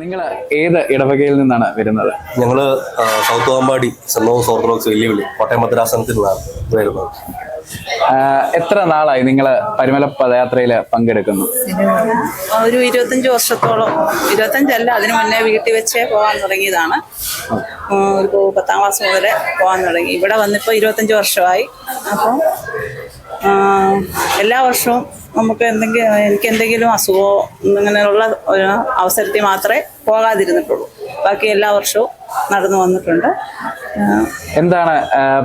നിങ്ങൾ ഏത് ഇടവകയിൽ നിന്നാണ് വരുന്നത്? ഞങ്ങൾ സൗത്ത് വാമ്പാടി സെന്റ് ഓർത്തഡോക്സ് വെല്ലുവിളി കോട്ടയം മദ്രാസനത്തിൽ നിന്നാണ് വരുന്നത് എത്ര നാളായി നിങ്ങൾ പരിമല പദയാത്രയിൽ പങ്കെടുക്കുന്നു? ഒരു ഇരുപത്തഞ്ച് വർഷത്തോളം ഇരുപത്തഞ്ചല്ല അതിനു മുന്നേ വീട്ടിൽ വെച്ചേ പോകാൻ തുടങ്ങിയതാണ്. ഒരു പത്താം ക്ലാസ് മുതലേ പോകാൻ തുടങ്ങി. ഇവിടെ വന്നിപ്പോൾ ഇരുപത്തഞ്ച് വർഷമായി. അപ്പം എല്ലാ വർഷവും നമുക്ക് എന്തെങ്കിലും എനിക്ക് എന്തെങ്കിലും അസുഖമോ അങ്ങനെയുള്ള ഒരു അവസരത്തിൽ മാത്രമേ പോകാതിരുന്നിട്ടുള്ളൂ. ബാക്കി എല്ലാ വർഷവും നടന്നു വന്നിട്ടുണ്ട്. എന്താണ്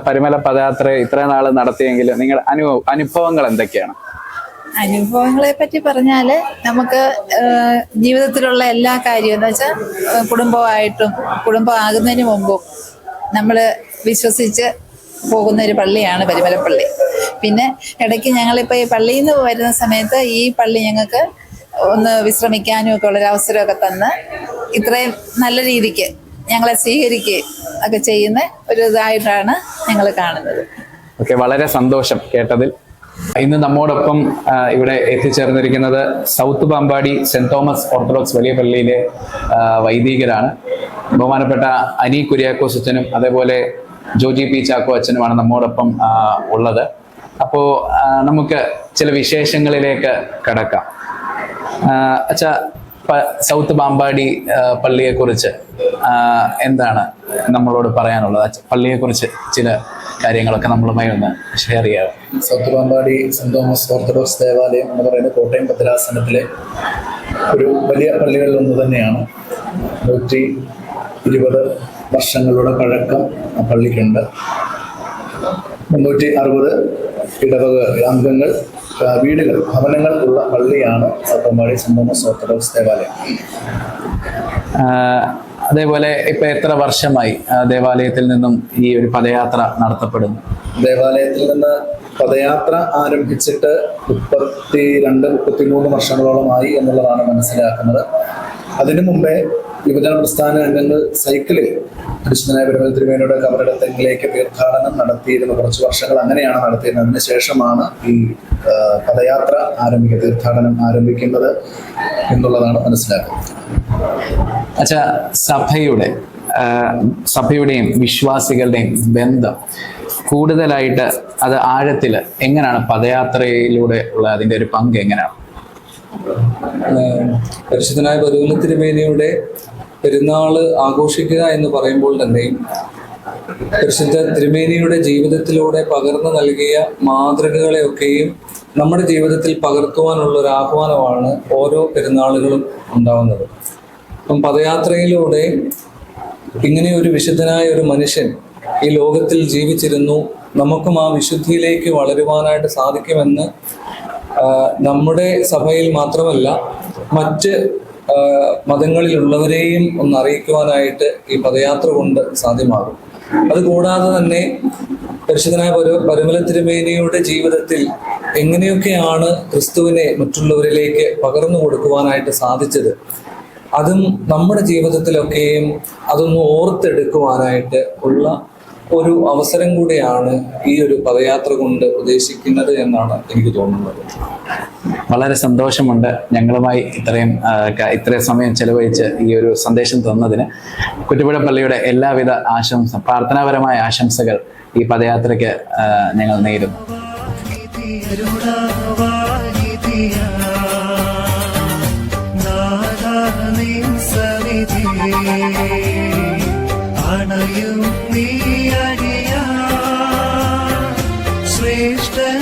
പരിമല പദയാത്ര ഇത്ര നാൾ നടത്തിയെങ്കിലും നിങ്ങളുടെ അനുഭവം അനുഭവങ്ങൾ എന്തൊക്കെയാണ്? അനുഭവങ്ങളെ പറ്റി പറഞ്ഞാൽ നമുക്ക് ജീവിതത്തിലുള്ള എല്ലാ കാര്യവും എന്ന് വെച്ചാൽ കുടുംബമായിട്ടും കുടുംബമാകുന്നതിന് മുമ്പും നമ്മൾ വിശ്വസിച്ച് പോകുന്ന ഒരു പള്ളിയാണ് പരിമലപ്പള്ളി. പിന്നെ ഇടയ്ക്ക് ഞങ്ങളിപ്പോൾ ഈ പള്ളിയിൽ നിന്ന് വരുന്ന സമയത്ത് ഈ പള്ളി ഞങ്ങൾക്ക് ഒന്ന് വിശ്രമിക്കാനും ഒക്കെ ഉള്ളൊരു അവസരമൊക്കെ തന്ന് ഇത്രയും നല്ല രീതിക്ക് ഞങ്ങളെ സ്വീകരിക്കുകയും ഒക്കെ ചെയ്യുന്ന ഒരു ഇതായിട്ടാണ് ഞങ്ങൾ കാണുന്നത്. ഓക്കെ വളരെ സന്തോഷം കേട്ടതിൽ. ഇന്ന് നമ്മോടൊപ്പം ഇവിടെ എത്തിച്ചേർന്നിരിക്കുന്നത് south Pampady saint Thomas Orthodox വലിയ പള്ളിയിലെ വൈദികരാണ്. ബഹുമാനപ്പെട്ട അനി കുര്യാക്കോസ് അച്ഛനും അതേപോലെ ജോജി പി ചാക്കോ അച്ഛനുമാണ് നമ്മോടൊപ്പം ഉള്ളത്. അപ്പോ നമുക്ക് ചില വിശേഷങ്ങളിലേക്ക് കടക്കാം. അച്ഛ സൗത്ത് ബാമ്പാടി പള്ളിയെ കുറിച്ച് എന്താണ് നമ്മളോട് പറയാനുള്ളത്? പള്ളിയെ കുറിച്ച് ചില കാര്യങ്ങളൊക്കെ നമ്മളുമായി ഒന്ന് ഷെയർ ചെയ്യാം south Pampady saint Thomas Orthodox ദേവാലയം എന്ന് പറയുന്നത് കോട്ടയം ഭദ്രാസനത്തിലെ ഒരു വലിയ പള്ളികളിൽ ഒന്ന് തന്നെയാണ്. നൂറ്റി ഇരുപത് വർഷങ്ങളുടെ പഴക്കം ആ പള്ളിക്കുണ്ട്. മുന്നൂറ്റി അറുപത് ഇടവക അംഗങ്ങൾ വീടുകൾ ഭവനങ്ങൾ ഉള്ള പള്ളിയാണ് സത്തമ്പാടി ഓർത്തഡോക്സ് ദേവാലയം. അതേപോലെ ഇപ്പൊ എത്ര വർഷമായി ദേവാലയത്തിൽ നിന്നും ഈ ഒരു പദയാത്ര നടത്തപ്പെടുന്നു? ദേവാലയത്തിൽ നിന്ന് പദയാത്ര ആരംഭിച്ചിട്ട് മുപ്പത്തി രണ്ട് മുപ്പത്തിമൂന്ന് വർഷങ്ങളോളമായി എന്നുള്ളതാണ് മനസ്സിലാക്കുന്നത്. അതിനു മുമ്പേ യുവജന പ്രസ്ഥാന അംഗങ്ങൾ സൈക്കിളിൽ പരിശുദ്ധനായ പെരുമൽ തിരുമേനയുടെ കബറിടത്തിലേക്ക് തീർത്ഥാടനം നടത്തിയിരുന്ന. കുറച്ച് വർഷങ്ങൾ അങ്ങനെയാണ് നടത്തിയിരുന്നത്. അതിനുശേഷമാണ് ഈ പദയാത്ര ആരംഭിക്കുക തീർത്ഥാടനം ആരംഭിക്കുന്നത് എന്നുള്ളതാണ് മനസ്സിലാക്കുന്നത്. അച്ഛാ സഭയുടെ സഭയുടെയും വിശ്വാസികളുടെയും ബന്ധം കൂടുതലായിട്ട് അത് ആഴത്തിൽ എങ്ങനെയാണ് പദയാത്രയിലൂടെ ഉള്ള അതിന്റെ ഒരു പങ്ക് എങ്ങനെയാണ്? പരിശുദ്ധനായ പരുവല തിരുമേനിയുടെ പെരുന്നാൾ ആഘോഷിക്കുക എന്ന് പറയുമ്പോൾ തന്നെ പരിശുദ്ധ തിരുമേനിയുടെ ജീവിതത്തിലൂടെ പകർന്നു നൽകിയ മാതൃകകളെയൊക്കെയും നമ്മുടെ ജീവിതത്തിൽ പകർത്തുവാനുള്ള ഒരു ആഹ്വാനമാണ് ഓരോ പെരുന്നാളുകളും ഉണ്ടാവുന്നത്. അപ്പം പദയാത്രയിലൂടെ ഇങ്ങനെ ഒരു വിശുദ്ധനായ ഒരു മനുഷ്യൻ ഈ ലോകത്തിൽ ജീവിച്ചിരുന്നു. നമുക്കും ആ വിശുദ്ധിയിലേക്ക് വളരുവാനായിട്ട് സാധിക്കുമെന്ന് നമ്മുടെ സഭയിൽ മാത്രമല്ല മറ്റ് മതങ്ങളിലുള്ളവരെയും ഒന്ന് അറിയിക്കുവാനായിട്ട് ഈ പദയാത്ര കൊണ്ട് സാധ്യമാകും. അതുകൂടാതെ തന്നെ പരിശുദ്ധനായ പരു പരുമല തിരുമേനിയുടെ ജീവിതത്തിൽ എങ്ങനെയൊക്കെയാണ് ക്രിസ്തുവിനെ മറ്റുള്ളവരിലേക്ക് പകർന്നു കൊടുക്കുവാനായിട്ട് സാധിച്ചത്? അതും നമ്മുടെ ജീവിതത്തിലൊക്കെയും അതൊന്ന് ഓർത്തെടുക്കുവാനായിട്ട് ഉള്ള ഒരു അവസരം കൂടെയാണ് ഈ ഒരു പദയാത്ര കൊണ്ട് ഉദ്ദേശിക്കുന്നത് എന്നാണ് എനിക്ക് തോന്നുന്നത്. വളരെ സന്തോഷമുണ്ട് ഞങ്ങളുമായി ഇത്രയും ഇത്രയും സമയം ചെലവഴിച്ച് ഈ ഒരു സന്ദേശം തന്നതിന്. കുറ്റിപ്പുഴ പള്ളിയുടെ എല്ലാവിധ ആശംസ പ്രാർത്ഥനാപരമായ ആശംസകൾ ഈ പദയാത്രയ്ക്ക് ഞങ്ങൾ നേരുന്നു. നീ അടിയാ ശ്രേഷ്ഠൻ